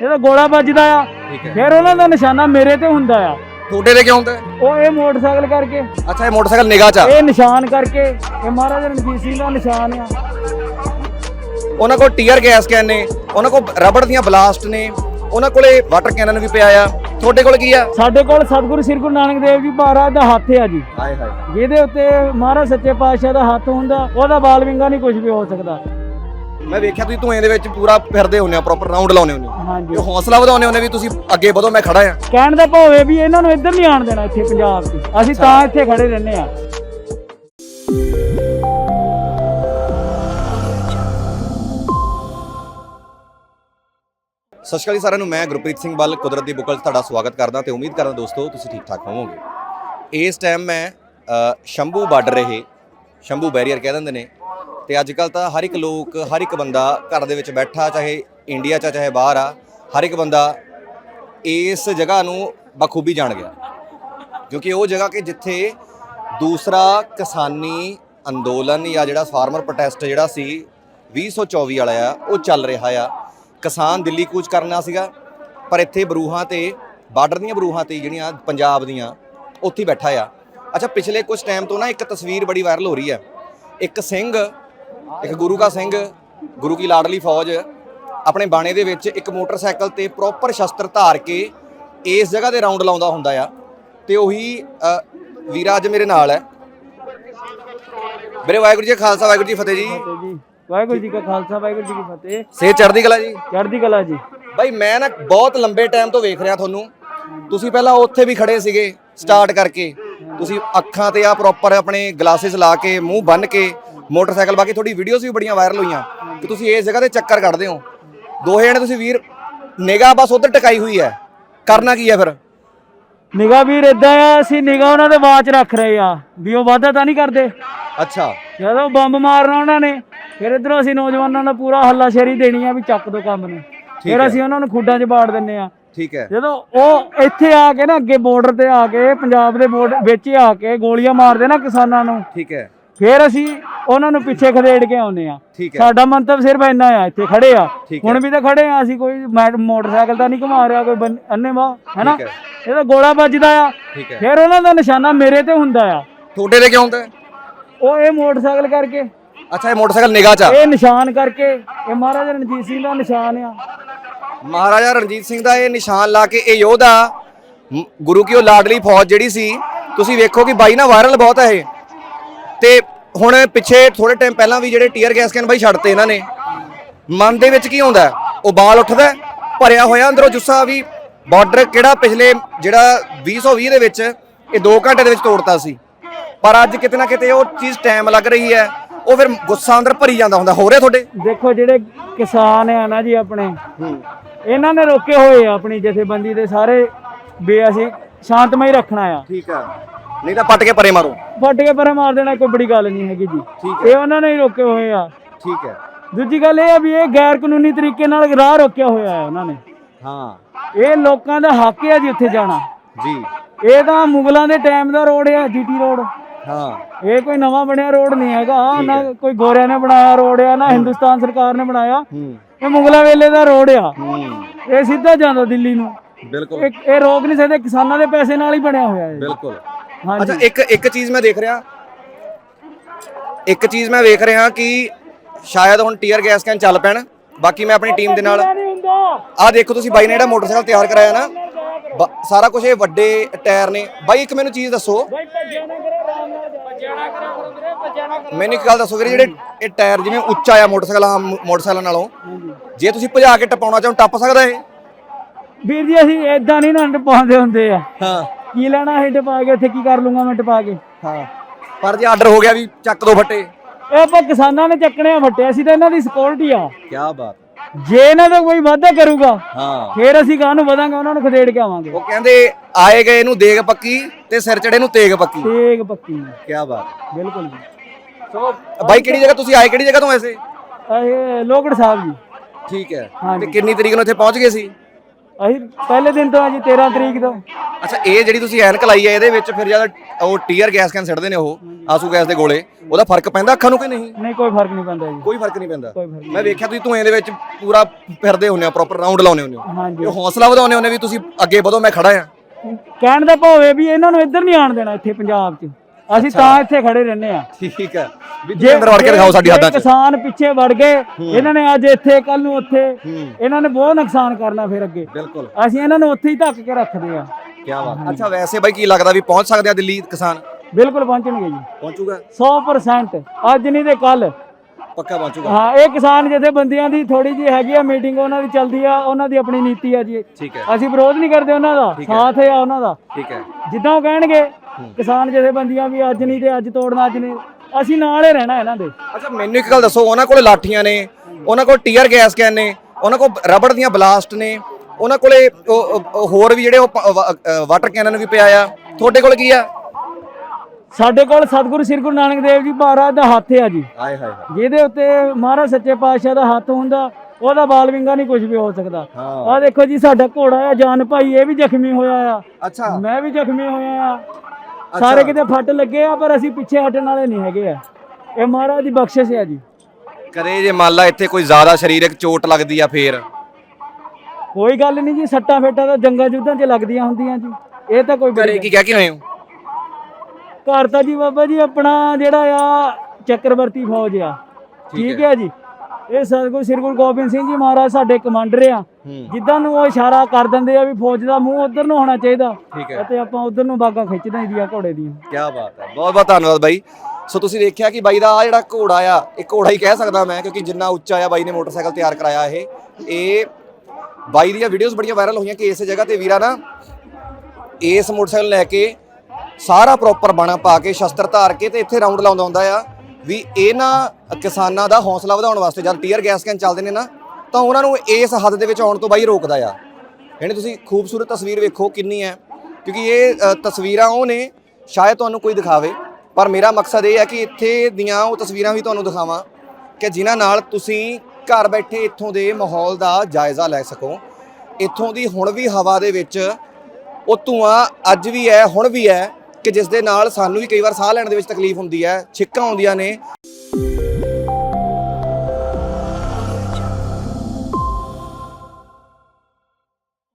ਇਹਦਾ ਗੋਲਾ ਵੱਜਦਾ ਆ। ਠੀਕ ਹੈ। ਫਿਰ ਉਹਨਾਂ ਦਾ ਨਿਸ਼ਾਨਾ ਮੇਰੇ ਤੇ ਹੁੰਦਾ ਆ। ਤੁਹਾਡੇ ਤੇ ਕਿਉਂ ਹੁੰਦਾ ਹੈ? ਉਹ ਇਹ ਮੋਟਰਸਾਈਕਲ ਕਰਕੇ। ਅੱਛਾ ਇਹ ਮੋਟਰਸਾਈਕਲ ਨਿਗਾਹ ਚ ਆ? ਇਹ ਨਿਸ਼ਾਨ ਕਰਕੇ। ਇਹ ਮਹਾਰਾਜਾ ਰਣਜੀਤ ਸਿੰਘ ਦਾ ਨਿਸ਼ਾਨ ਆ। ਉਹਨਾਂ ਕੋਲ ਟੀਅਰ ਗੈਸ ਕੈਨ ਨੇ ਉਹਨਾਂ ਕੋਲ ਰਬੜ ਦੀਆਂ ਬਲਾਸਟ ਨੇ ਉਹਨਾਂ ਕੋਲੇ ਵਾਟਰ ਕੈਨਨ ਵੀ ਪਿਆ ਆ। ਤੁਹਾਡੇ ਕੋਲ ਕੀ ਆ? ਸਾਡੇ ਕੋਲ ਸਤਿਗੁਰੂ ਸ੍ਰੀ ਗੁਰੂ ਨਾਨਕ ਦੇਵ ਜੀ ਮਹਾਰਾਜ ਦਾ ਹੱਥ ਆ ਜੀ। ਹਾਏ ਹਾਏ। ਜਿਹਦੇ ਉੱਤੇ ਮਹਾਰਾਜ ਸੱਚੇ ਪਾਤਸ਼ਾਹ ਦਾ ਹੱਥ ਹੁੰਦਾ ਉਹਦਾ ਬਾਲ ਵਿੰਗਾ ਨਹੀਂ ਕੁਝ ਵੀ ਹੋ ਸਕਦਾ। ਮੈਂ ਵੇਖਿਆ ਤੁਸੀਂ ਧੂਏ ਦੇ ਵਿੱਚ ਪੂਰਾ ਫਿਰਦੇ ਹੁੰਦੇ ਆ ਪ੍ਰੋਪਰ ਰਾਉਂਡ ਲਾਉਂਦੇ ਹੁੰਦੇ ਹੋ। ਹਾਂਜੀ। ਤੇ ਹੌਸਲਾ ਵਧਾਉਂਦੇ ਹੁੰਦੇ ਵੀ ਤੁਸੀਂ ਅੱਗੇ ਵਧੋ ਮੈਂ ਖੜਾ ਆ ਕਹਿਣ ਦਾ ਭਾਵ ਵੀ ਇਹਨਾਂ ਨੂੰ ਇੱਧਰ ਨਹੀਂ ਆਣ ਦੇਣਾ ਇੱਥੇ ਪੰਜਾਬ 'ਚ ਅਸੀਂ ਤਾਂ ਇੱਥੇ ਖੜੇ ਰਹਿੰਦੇ ਆ ਸਤਿ ਸ਼੍ਰੀ ਅਕਾਲ ਸਾਰਿਆਂ ਨੂੰ ਮੈਂ ਗੁਰਪ੍ਰੀਤ ਸਿੰਘ ਬੱਲ ਕੁਦਰਤ ਦੀ ਬੁੱਕਲ ਤੁਹਾਡਾ ਸਵਾਗਤ ਕਰਦਾ ਤੇ ਉਮੀਦ ਕਰਦਾ ਦੋਸਤੋ ਤੁਸੀਂ ਠੀਕ ਠਾਕ ਹੋਵੋਗੇ। ਇਸ ਟਾਈਮ ਮੈਂ ਸ਼ੰਭੂ ਬਾਰਡਰ ਇਹ ਸ਼ੰਭੂ ਬੈਰੀਅਰ ਕਹਿ ਦਿੰਦੇ ਨੇ। ਤੇ ਅੱਜ ਕੱਲ ਤਾਂ ਹਰ ਇੱਕ ਲੋਕ ਹਰ ਇੱਕ ਬੰਦਾ ਘਰ ਦੇ ਵਿੱਚ ਬੈਠਾ ਚਾਹੇ ਇੰਡੀਆ 'ਚ ਆ, ਚਾਹੇ ਬਾਹਰ ਆ ਹਰ ਇੱਕ ਬੰਦਾ ਇਸ ਜਗ੍ਹਾ ਨੂੰ ਬਖੂਬੀ ਜਾਣ ਗਿਆ। ਕਿਉਂਕਿ ਉਹ ਜਗ੍ਹਾ ਕਿ ਜਿੱਥੇ ਦੂਸਰਾ ਕਿਸਾਨੀ ਅੰਦੋਲਨ ਜਾਂ ਜਿਹੜਾ ਫਾਰਮਰ ਪ੍ਰੋਟੈਸਟ ਜਿਹੜਾ ਸੀ 2024 ਵਾਲਾ ਆ ਉਹ ਚੱਲ ਰਿਹਾ ਆ। ਕਿਸਾਨ ਦਿੱਲੀ ਕੂਚ ਕਰਨਾ ਸੀਗਾ ਪਰ ਇੱਥੇ ਬਰੂਹਾਂ ਤੇ ਬਾਰਡਰ ਦੀਆਂ ਬਰੂਹਾਂ ਤੇ ਜਿਹੜੀਆਂ ਪੰਜਾਬ ਦੀਆਂ ਉੱਥੇ ਹੀ ਬੈਠਾ ਆ। ਅੱਛਾ ਪਿਛਲੇ ਕੁਝ ਟਾਈਮ ਤੋਂ ਨਾ ਇੱਕ ਤਸਵੀਰ ਬੜੀ ਵਾਇਰਲ ਹੋ ਰਹੀ ਹੈ ਇੱਕ ਸਿੰਘ ਇੱਕ ਗੁਰੂ ਕਾ ਸਿੰਘ ਗੁਰੂ ਕੀ ਲਾਡਲੀ ਫੌਜ ਆਪਣੇ ਬਾਣੇ ਦੇ ਵਿੱਚ ਇੱਕ ਮੋਟਰਸਾਈਕਲ ਤੇ ਪ੍ਰੋਪਰ ਸ਼ਸਤਰ ਧਾਰ ਕੇ ਇਸ ਜਗ੍ਹਾ ਤੇ ਰਾਉਂਡ ਲਾਉਂਦਾ ਹੁੰਦਾ ਆ। ਤੇ ਉਹੀ ਵੀਰਾ ਅੱਜ ਮੇਰੇ ਨਾਲ ਹੈ। ਮੇਰੇ ਵਾਹਿਗੁਰੂ ਜੀ ਖਾਲਸਾ ਵਾਹਿਗੁਰੂ ਜੀ ਫਤਿਹ ਜੀ। ਵਾਹਿਗੁਰੂ ਜੀ ਕਾ ਖਾਲਸਾ ਵਾਹਿਗੁਰੂ ਜੀ ਕੀ ਫਤਿਹ। ਸੇ ਚੜ੍ਹਦੀ ਕਲਾ ਜੀ। ਚੜ੍ਹਦੀ ਕਲਾ ਜੀ। ਬਾਈ ਮੈਂ ਨਾ ਬਹੁਤ ਲੰਬੇ ਟਾਈਮ ਤੋਂ ਵੇਖ ਰਿਹਾ ਤੁਹਾਨੂੰ। ਤੁਸੀਂ ਪਹਿਲਾਂ ਉੱਥੇ ਵੀ ਖੜੇ ਸੀਗੇ ਸਟਾਰਟ ਕਰਕੇ। ਤੁਸੀਂ ਅੱਖਾਂ ਤੇ ਆ ਪ੍ਰੋਪਰ ਆਪਣੇ ਗਲਾਸਿਸ ਲਾ ਕੇ ਮੂੰਹ ਬੰਨ ਕੇ ਮੋਟਰਸਾਈਕਲ ਬਾਕੀ ਤੁਹਾਡੀ ਵੀਡੀਓਜ਼ ਵੀ ਬੜੀਆਂ ਵਾਇਰਲ ਹੋਈਆਂ ਕਿ ਤੁਸੀਂ ਇਸ ਜਗ੍ਹਾ ਤੇ ਚੱਕਰ ਕੱਢਦੇ ਹੋ। ਦੋਹੇ ਜਣੇ ਤੁਸੀਂ ਵੀਰ ਨਿਗਾਹ ਬਸ ਉਧਰ ਟਿਕਾਈ ਹੋਈ ਹੈ। ਕਰਨਾ ਕੀ ਹੈ ਫਿਰ? ਨਿਗਾਹ ਵੀਰ ਇਦਾਂ ਆ ਅਸੀਂ ਨਿਗਾਹ ਉਹਨਾਂ ਦੇ ਬਾਅਦ ਰੱਖ ਰਹੇ ਆ ਵੀ ਉਹ ਵਾਧਾ ਤਾਂ ਨਹੀਂ ਕਰਦੇ। ਅੱਛਾ। ਜਦੋਂ ਬੰਬ ਮਾਰਨਾ ਉਹਨਾਂ ਨੇ ਫਿਰ ਇਧਰੋਂ ਅਸੀਂ ਨੌਜਵਾਨਾਂ ਨੂੰ ਪੂਰਾ ਹੱਲਾ ਸ਼ੇਰੀ ਦੇਣੀ ਆ ਵੀ ਚੱਕ ਦੋ ਕੰਮ ਨੂੰ। ਫਿਰ। ਅਸੀਂ ਉਹਨਾਂ ਨੂੰ ਖੁੱਡਾਂ 'ਚ ਬਾੜ ਦਿੰਨੇ ਆ। ਠੀਕ ਹੈ। ਜਦੋਂ ਉਹ ਇੱਥੇ ਆ ਕੇ ਨਾ ਅੱਗੇ ਬਾਰਡਰ ਤੇ ਆ ਕੇ ਪੰਜਾਬ ਦੇ ਬਾਰਡਰ ਵਿੱਚ ਆ ਕੇ ਗੋਲੀਆਂ ਮਾਰਦੇ ਨਾ ਕਿਸਾਨਾਂ ਨੂੰ। ਠੀਕ ਹੈ। ਫਿਰ ਅਸੀਂ ਉਹਨਾਂ ਨੂੰ ਪਿੱਛੇ ਖਦੇੜ ਕੇ ਆਉਨੇ ਆ ਸਾਡਾ ਮੰਤਵ ਸਿਰਫ ਇੰਨਾ ਆ ਇੱਥੇ ਖੜੇ ਆ। ਹੁਣ ਵੀ ਤਾਂ ਖੜੇ ਆ ਅਸੀਂ ਕੋਈ ਮੋਟਰਸਾਈਕਲ ਤਾਂ ਨਹੀਂ ਘੁਮਾ ਰਿਹਾ ਕੋਈ ਅੰਨੇਵਾ ਹੈਨਾ? ਠੀਕ ਹੈ। ਇਹਦਾ ਗੋਲਾ ਵੱਜਦਾ ਆ। ਫਿਰ ਉਹਨਾਂ ਦਾ ਨਿਸ਼ਾਨਾ ਮੇਰੇ ਤੇ ਹੁੰਦਾ ਆ। ਤੁਹਾਡੇ ਤੇ ਕਿਉਂ ਹੁੰਦਾ? ਉਹ ਇਹ ਮੋਟਰਸਾਈਕਲ ਕਰਕੇ। ਅੱਛਾ ਇਹ ਮੋਟਰਸਾਈਕਲ ਨਿਗਾਹ ਚ ਇਹ ਨਿਸ਼ਾਨ ਕਰਕੇ। ਇਹ ਮਹਾਰਾਜਾ ਰਣਜੀਤ ਸਿੰਘ ਦਾ ਨਿਸ਼ਾਨ ਆ। ਮਹਾਰਾਜਾ ਰਣਜੀਤ ਸਿੰਘ ਦਾ ਇਹ ਨਿਸ਼ਾਨ ਲਾ ਕੇ ਇਹ ਯੋਧਾ ਗੁਰੂ ਕੀ ਉਹ ਲਾਡਲੀ ਫੌਜ ਜਿਹੜੀ ਸੀ ਤੁਸੀਂ ਵੇਖੋ ਕਿ ਬਾਈ ਨਾ ਵਾਇਰਲ ਬਹੁਤ ਹੈ ਇਹ। ਤੇ ਹੁਣ ਪਿੱਛੇ ਥੋੜੇ ਟਾਈਮ ਪਹਿਲਾਂ ਵੀ ਜਿਹੜੇ ਟੀਅਰ ਗੈਸ ਕੈਨ ਬਾਈ ਛੱਡਤੇ ਇਹਨਾਂ ਨੇ। ਮਨ ਦੇ ਵਿੱਚ ਕੀ ਆਉਂਦਾ ਹੈ? ਉਹ ਬਾਲ ਉੱਠਦਾ ਭਰਿਆ ਹੋਇਆ ਅੰਦਰੋਂ ਜੁੱਸਾ ਵੀ ਬਾਰਡਰ ਕਿਹੜਾ ਪਿਛਲੇ ਜਿਹੜਾ 2020 ਦੇ ਵਿੱਚ ਇਹ 2 ਘੰਟੇ ਦੇ ਵਿੱਚ ਤੋੜਤਾ ਸੀ। ਪਰ ਅੱਜ ਕਿਤੇ ਨਾ ਕਿਤੇ ਉਹ ਚੀਜ਼ ਟਾਈਮ ਲੱਗ ਰਹੀ ਹੈ ਉਹ ਫਿਰ ਗੁੱਸਾ ਅੰਦਰ ਭਰੀ ਜਾਂਦਾ ਹੁੰਦਾ। ਹੋ ਰਿਹਾ ਤੁਹਾਡੇ? ਦੇਖੋ ਜਿਹੜੇ ਕਿਸਾਨ ਆ ਨਾ ਜੀ ਆਪਣੇ ਇਹਨਾਂ ਨੇ ਰੋਕੇ ਹੋਏ ਆ ਆਪਣੀ ਜਥੇਬੰਦੀ ਦੇ ਸਾਰੇ ਵੀ ਅਸੀਂ ਸ਼ਾਂਤਮਈ ਰੱਖਣਾ ਆ। ਠੀਕ ਹੈ ਨਹੀਂ ਤਾਂ ਪੱਟ ਕੇ ਪਰੇ ਮਾਰੋ। ਫੱਟ ਕੇ ਪਰੇ ਮਾਰ ਦੇਣਾ ਕੋਈ ਬੜੀ ਗੱਲ ਨਹੀਂ ਹੈਗੀ ਜੀ। ਠੀਕ ਇਹ ਉਹਨਾਂ ਨੇ ਹੀ ਰੋਕੇ ਹੋਏ ਆ। ਠੀਕ ਹੈ ਦੂਜੀ ਗੱਲ ਇਹ ਆ ਵੀ ਇਹ ਗੈਰ ਕਾਨੂੰਨੀ ਤਰੀਕੇ ਨਾਲ ਰਾਹ ਰੋਕਿਆ ਹੋਇਆ ਹੈ ਉਹਨਾਂ ਨੇ। ਹਾਂ। ਇਹ ਲੋਕਾਂ ਦਾ ਹੱਕ ਹੈ ਜੀ ਉੱਥੇ ਜਾਣਾ। ਜੀ। ਇਹ ਤਾਂ ਮੁਗਲਾਂ ਦੇ ਟਾਈਮ ਦਾ ਰੋਡ ਆ ਜੀਟੀ ਰੋਡ। ਹਾਂ। ਇਹ ਕੋਈ ਨਵਾਂ ਬਣਿਆ ਰੋਡ ਨਹੀਂ ਹੈਗਾ। ਨਾ ਕੋਈ ਗੋਰਿਆਂ ਨੇ ਬਣਾਇਆ ਰੋਡ ਆ ਨਾ ਹਿੰਦੁਸਤਾਨ ਸਰਕਾਰ ਨੇ ਬਣਾਇਆ। ਹੂੰ। ਇਹ ਮੁਗਲਾਂ ਵੇਲੇ ਦਾ ਰੋਡ ਆ। ਇਹ ਸਿੱਧਾ ਜਾਂਦਾ ਦਿੱਲੀ ਨੂੰ। ਬਿਲਕੁਲ। ਇਹ ਇਹ ਰੋਕ ਨਹੀਂ ਸਕਦੇ ਕਿਸਾਨਾਂ ਦੇ ਪੈਸੇ ਨਾਲ ਹੀ ਬਣਿਆ ਹੋਇਆ ਹੈ ਬਿਲਕੁਲ। ਹਾਂਜੀ। ਅੱਛਾ ਇੱਕ ਇੱਕ ਚੀਜ਼ ਮੈਂ ਦੇਖ ਰਿਹਾ। ਇੱਕ ਚੀਜ਼ ਮੈਂ ਵੇਖ ਰਿਹਾ ਕਿ ਸ਼ਾਇਦ ਹੁਣ ਟੀਅਰ ਗੈਸ ਕੈਨ ਚੱਲ ਪੈਣ। ਬਾਕੀ ਮੈਂ ਆਪਣੀ ਟੀਮ ਦੇ ਨਾਲ ਆਹ ਦੇਖੋ ਤੁਸੀਂ ਬਾਈ ਨੇ ਜਿਹੜਾ ਮੋਟਰਸਾਈਕਲ ਤਿਆਰ ਕਰਾਇਆ ਨਾ ਸਾਰਾ ਕੁਝ ਇਹ ਵੱਡੇ ਟਾਇਰ ਨੇ। ਬਾਈ ਇੱਕ ਮੈਨੂੰ ਚੀਜ਼ ਦੱਸੋ। ਮੈਨੂੰ ਇੱਕ ਗੱਲ ਦੱਸੋ ਵੀਰੇ ਜਿਹੜੇ ਇਹ ਟਾਇਰ ਜਿਵੇਂ ਉੱਚਾ ਆ ਮੋਟਰਸਾਈਕਲ ਮੋਟਰਸਾਈਕਲਾਂ ਨਾਲੋਂ ਜੇ ਤੁਸੀਂ ਭਜਾ ਕੇ ਟਪਾਉਣਾ ਚਾਹੋ ਟੱਪ ਸਕਦਾ ਇਹ? ਵੀਰ ਜੀ ਅਸੀਂ ਏਦਾਂ ਨਹੀਂ ਨਾ ਟਪਾਉਂਦੇ ਹੁੰਦੇ ਆ। ਹਾਂ। ਕੀ ਲੈਣਾ ਅਸੀਂ ਟਪਾ ਕੇ ਇੱਥੇ ਕੀ ਕਰ ਲੂੰਗਾ ਮੈਂ ਟਪਾ ਕੇ? ਹਾਂ। ਪਰ ਜੇ ਆਰਡਰ ਹੋ ਗਿਆ ਵੀ ਚੱਕ ਦੋ ਫੱਟੇ। ਇਹ ਆਪਾਂ ਕਿਸਾਨਾਂ ਨੇ ਚੱਕਣੇ ਆ ਫੱਟੇ ਅਸੀਂ ਤਾਂ ਇਹਨਾਂ ਦੀ ਸਿਕਿਉਰਿਟੀ ਆ। ਕੀ ਬਾਤ ਜੇ ਇਹਨਾਂ ਦਾ ਕੋਈ ਵਾਅਦਾ ਕਰੂਗਾ ਹਾਂ। ਫੇਰ ਅਸੀਂ ਨੂੰ ਵਧਾਂਗੇ? ਉਹਨਾਂ ਨੂੰ ਖਦੇੜ ਕੇ ਆਵਾਂਗੇ। ਉਹ ਕਹਿੰਦੇ ਆਏ ਗਏ ਨੂੰ ਦੇਗ ਪੱਕੀ ਤੇ ਸਿਰ ਚੜੇ ਨੂੰ ਤੇਗ ਪੱਕੀ। ਤੇਗ ਪੱਕੀ। ਕੀ ਬਾਤ। ਬਿਲਕੁਲ ਜੀ। ਸੋ ਬਾਈ ਕਿਹੜੀ ਜਗ੍ਹਾ ਤੁਸੀਂ ਆਏ ਕਿਹੜੀ ਜਗ੍ਹਾ ਤੋਂ ਐਸੇ ਇਹ ਲੋਕੜ ਸਾਹਿਬ ਜੀ। ਠੀਕ ਹੈ। ਤੇ ਕਿੰਨੀ ਤਰੀਕ ਨੂੰ ਇੱਥੇ ਪਹੁੰਚ ਗਏ ਸੀ? ਅਸੀਂ ਪਹਿਲੇ ਦਿਨ ਤੋਂ ਆ ਜੀ 13 ਤਰੀਕ ਤੋਂ। ਅੱਛਾ ਇਹ ਜਿਹੜੀ ਤੁਸੀਂ ਐਨਕ ਲਾਈ ਹੈ ਇਹਦੇ ਵਿੱਚ ਫਿਰ ਜਦ ਉਹ ਟੀਅਰ ਗੈਸ ਕੈਨ ਛੱਡਦੇ ਨੇ ਉਹ ਆਸੂ ਗੈਸ ਦੇ ਗੋਲੇ ਉਹਦਾ ਫ਼ਰਕ ਪੈਂਦਾ ਅੱਖਾਂ ਨੂੰ ਕਿ ਨਹੀਂ? ਨਹੀਂ ਕੋਈ ਫ਼ਰਕ ਨਹੀਂ ਪੈਂਦਾ ਜੀ। ਕੋਈ ਫ਼ਰਕ ਨਹੀਂ ਪੈਂਦਾ। ਕੋਈ ਫ਼ਰਕ ਮੈਂ ਵੇਖਿਆ ਤੁਸੀਂ ਧੂਏ ਦੇ ਵਿੱਚ ਪੂਰਾ ਫਿਰਦੇ ਹੁੰਦੇ ਹੋ ਪ੍ਰੋਪਰ ਰਾਉਂਡ ਲਾਉਂਦੇ ਹੁੰਦੇ ਹੋ। ਹਾਂਜੀ। ਇਹ ਹੌਸਲਾ ਵਧਾਉਂਦੇ ਹੁੰਦੇ ਵੀ ਤੁਸੀਂ ਅੱਗੇ ਵਧੋ ਮੈਂ ਖੜਾ ਆ ਕਹਿਣ ਦਾ ਭਾਵ ਵੀ ਇਹਨਾਂ ਨੂੰ ਇੱਧਰ ਨਹੀਂ ਆਣ ਦੇਣਾ ਇੱਥੇ ਪੰਜਾਬ 'ਚ। ਅਸੀਂ ਤਾਂ ਇੱਥੇ ਖੜੇ ਰਹਿੰਦੇ ਆ ਠੀਕ ਹੈ। ਵੀ ਅੰਦਰ ਵੜ ਕੇ ਦਿਖਾਓ ਸਾਡੀ ਹੱਦਾਂ 'ਚ। ਕਿਸਾਨ ਪਿੱਛੇ ਵੜ ਗਏ ਇਹਨਾਂ ਨੇ ਅੱਜ ਇੱਥੇ ਕੱਲ ਨੂੰ ਉੱਥੇ ਇਹਨਾਂ ਨੇ ਬਹੁਤ ਨੁਕਸਾਨ ਕਰਨਾ ਫਿਰ ਅੱਗੇ। ਬਿਲਕੁਲ। ਅਸੀਂ ਇਹਨਾਂ ਨੂੰ ਉੱਥੇ ਹੀ ਧੱਕ ਕੇ ਰੱਖਦੇ ਆ ਕੀ ਬਾਤ। ਅੱਛਾ ਵੈਸੇ ਬਾਈ ਕੀ ਲੱਗਦਾ ਵੀ ਪਹੁੰਚ ਸਕਦੇ ਆ ਦਿੱਲੀ ਕਿਸਾਨ? ਬਿਲਕੁਲ ਪਹੁੰਚਣਗੇ ਜੀ। ਪਹੁੰਚੂਗਾ? 100% ਅੱਜ ਨਹੀਂ ਤੇ ਕੱਲ ਪੱਕਾ ਪਹੁੰਚੂਗਾ? ਹਾਂ ਇਹ ਕਿਸਾਨ ਜਥੇਬੰਦੀਆਂ ਦੀ ਥੋੜੀ ਜੀ ਹੈਗੀ ਆ ਮੀਟਿੰਗ ਉਹਨਾਂ ਦੀ ਚੱਲਦੀ ਆ ਉਹਨਾਂ ਦੀ ਆਪਣੀ ਨੀਤੀ ਆ ਜੀ। ਠੀਕ ਹੈ। ਅਸੀਂ ਵਿਰੋਧ ਨਹੀਂ ਕਰਦੇ ਉਹਨਾਂ ਦਾ ਸਾਥ ਹੈ ਉਹਨਾਂ ਦਾ। ਠੀਕ ਹੈ। ਜਿੱਦਾਂ ਉਹ ਕਹਿਣਗੇ ਕਿਸਾਨ ਜਥੇਬੰਦੀਆਂ ਵੀ ਅੱਜ ਨਹੀਂ ਤੇ ਅੱਜ ਤੋੜਨਾ ਅੱਜ ਨਹੀਂ। ਅਸੀਂ ਨਾਲ ਹੀ ਰਹਿਣਾ ਇਹਨਾਂ ਦੇ। ਅੱਛਾ ਮੈਨੂੰ ਇੱਕ ਗੱਲ ਦੱਸੋ ਉਹਨਾਂ ਕੋਲੇ ਲਾਠੀਆਂ ਨੇ ਉਹਨਾਂ ਕੋਲ ਟੀਅਰ ਗੈਸ ਕੈਨ ਨੇ ਉਹਨਾਂ ਕੋਲ ਰਬੜ ਦੀਆਂ ਬਲਾਸਟ ਨੇ ਉਹਨਾਂ ਕੋਲੇ ਹੋਰ ਵੀ ਜਿਹੜੇ ਉਹ ਵਾਟਰ ਕੈਨਨ ਵੀ ਪਿਆ ਆ। ਤੁਹਾਡੇ ਕੋਲ ਕੀ ਆ? ਸਾਡੇ ਕੋਲ ਸਤਿਗੁਰੂ ਸ੍ਰੀ ਗੁਰੂ ਨਾਨਕ ਦੇਵ ਜੀ ਮਹਾਰਾਜ ਦਾ ਹੱਥ ਆ ਜੀ। ਹਾਏ ਹਾਏ ਜਿਹਦੇ ਉੱਤੇ ਮਹਾਰਾਜ ਸੱਚੇ ਪਾਤਸ਼ਾਹ ਦਾ ਹੱਥ ਹੁੰਦਾ ਉਹਦਾ ਬਾਲ ਵਿੰਗਾ ਨਹੀਂ ਕੁਝ ਵੀ ਹੋ ਸਕਦਾ। ਆਹ ਦੇਖੋ ਜੀ ਸਾਡਾ ਘੋੜਾ ਆ ਜਾਨ ਭਾਈ ਇਹ ਵੀ ਜ਼ਖਮੀ ਹੋਇਆ ਆ। ਅੱਛਾ। ਮੈਂ ਵੀ ਜ਼ਖਮੀ ਹੋਇਆ ਆ। ਸਾਰੇ ਕਿਤੇ ਫੱਟ ਲੱਗੇ ਆ ਪਰ ਅਸੀਂ ਪਿੱਛੇ ਹਟਣ ਵਾਲੇ ਨਹੀਂ ਹੈਗੇ ਆ। ਇਹ ਮਹਾਰਾਜ ਦੀ ਬਖਸ਼ਿਸ਼ ਆ ਜੀ। ਕਦੇ ਜੇ ਮੰਨ ਲਾ ਇੱਥੇ ਕੋਈ ਜ਼ਿਆਦਾ ਸਰੀਰਕ ਚੋਟ ਲੱਗਦੀ ਆ ਫੇਰ। ਕੋਈ ਗੱਲ ਨਹੀਂ ਜੀ ਸੱਟਾਂ ਫੇਟਾਂ ਤਾਂ ਜੰਗਾਂ ਜੁੱਧਾਂ 'ਚ ਲੱਗਦੀਆਂ ਹੁੰਦੀਆਂ ਜੀ। ਇਹ ਤਾਂ ਕੋਈ ਘਰੇ ਕੀ ਕਹਿ ਕੇ ਆਏ ਹੋ? ਘਰ ਤਾਂ ਜੀ ਬਾਬਾ ਜੀ ਆਪਣਾ ਜਿਹੜਾ ਆ ਚੱਕਰਵਰਤੀ ਫੌਜ ਆ। ਠੀਕ ਹੈ। ਜੀ। ਇਹ ਸਤਿਗੁਰੂ ਸ੍ਰੀ ਗੁਰੂ ਗੋਬਿੰਦ ਸਿੰਘ ਜੀ ਮਹਾਰਾਜ ਸਾਡੇ ਕਮਾਂਡਰ ਆ। ਜਿੱਦਾਂ ਨੂੰ ਉਹ ਇਸ਼ਾਰਾ ਕਰ ਦਿੰਦੇ ਆ ਵੀ ਫੌਜ ਦਾ ਮੂੰਹ ਉਧਰ ਨੂੰ ਹੋਣਾ ਚਾਹੀਦਾ ਅਤੇ ਆਪਾਂ ਉਧਰ ਨੂੰ ਬਾਗਾ ਖਿੱਚ ਦਿੰਦੀਆਂ ਘੋੜੇ ਦੀਆਂ। ਕੀ ਬਾਤ ਹੈ। ਬਹੁਤ ਬਹੁਤ ਧੰਨਵਾਦ ਬਾਈ। ਸੋ ਤੁਸੀਂ ਦੇਖਿਆ ਕਿ ਬਾਈ ਦਾ ਆ ਜਿਹੜਾ ਘੋੜਾ ਆ ਇਹ ਘੋੜਾ ਹੀ ਕਹਿ ਸਕਦਾ ਮੈਂ ਕਿਉਂਕਿ ਜਿੰਨਾ ਉੱਚਾ ਆ ਬਾਈ ਨੇ ਮੋਟਰਸਾਈਕਲ ਤਿਆਰ ਕਰਾਇਆ ਇਹ। ਇਹ ਬਾਈ ਦੀਆਂ ਵੀਡੀਓਜ਼ ਬੜੀਆਂ ਵਾਇਰਲ ਹੋਈਆਂ ਕਿ ਇਸ ਜਗ੍ਹਾ ਤੇ ਵੀਰਾ ਨਾ ਇਸ ਮੋਟਰਸਾਈਕਲ ਲੈ ਕੇ ਸਾਰਾ ਪ੍ਰੋਪਰ ਬਾਣਾ ਪਾ ਕੇ ਸ਼ਸਤਰ ਧਾਰ ਕੇ ਤੇ ਇੱਥੇ ਰਾਉਂਡ ਲਾਉਂਦਾ ਹੁੰਦਾ ਆ। ਵੀ ਇਹਨਾਂ ਕਿਸਾਨਾਂ ਦਾ ਹੌਸਲਾ ਵਧਾਉਣ ਵਾਸਤੇ ਜਦ ਟੀਅਰ ਗੈਸ ਕੈਨ ਚੱਲਦੇ ਨੇ ਨਾ, ਤਾਂ ਉਹਨਾਂ ਨੂੰ ਇਸ ਹੱਦ ਦੇ ਵਿੱਚ ਆਉਣ ਤੋਂ ਬਾਈ ਰੋਕਦਾ ਆ। ਯਾਨੀ ਤੁਸੀਂ ਖੂਬਸੂਰਤ ਤਸਵੀਰ ਵੇਖੋ ਕਿੰਨੀ ਹੈ, ਕਿਉਂਕਿ ਇਹ ਤਸਵੀਰਾਂ ਉਹ ਨੇ, ਸ਼ਾਇਦ ਤੁਹਾਨੂੰ ਕੋਈ ਦਿਖਾਵੇ, ਪਰ ਮੇਰਾ ਮਕਸਦ ਇਹ ਹੈ ਕਿ ਇੱਥੇ ਦੀਆਂ ਉਹ ਤਸਵੀਰਾਂ ਵੀ ਤੁਹਾਨੂੰ ਦਿਖਾਵਾਂ ਕਿ ਜਿਨ੍ਹਾਂ ਨਾਲ ਤੁਸੀਂ ਘਰ ਬੈਠੇ ਇੱਥੋਂ ਦੇ ਮਾਹੌਲ ਦਾ ਜਾਇਜ਼ਾ ਲੈ ਸਕੋ। ਇੱਥੋਂ ਦੀ ਹੁਣ ਵੀ ਹਵਾ ਦੇ ਵਿੱਚ ਉਹ ਧੂਆਂ ਅੱਜ ਵੀ ਹੈ, ਹੁਣ ਵੀ ਹੈ ਕਿ ਜਿਸ ਦੇ ਨਾਲ ਸਾਨੂੰ ਵੀ ਕਈ ਵਾਰ ਸਾਹ ਲੈਣ ਦੇ ਵਿੱਚ ਤਕਲੀਫ ਹੁੰਦੀ ਹੈ, ਛਿੱਕਾਂ ਆਉਂਦੀਆਂ ਨੇ।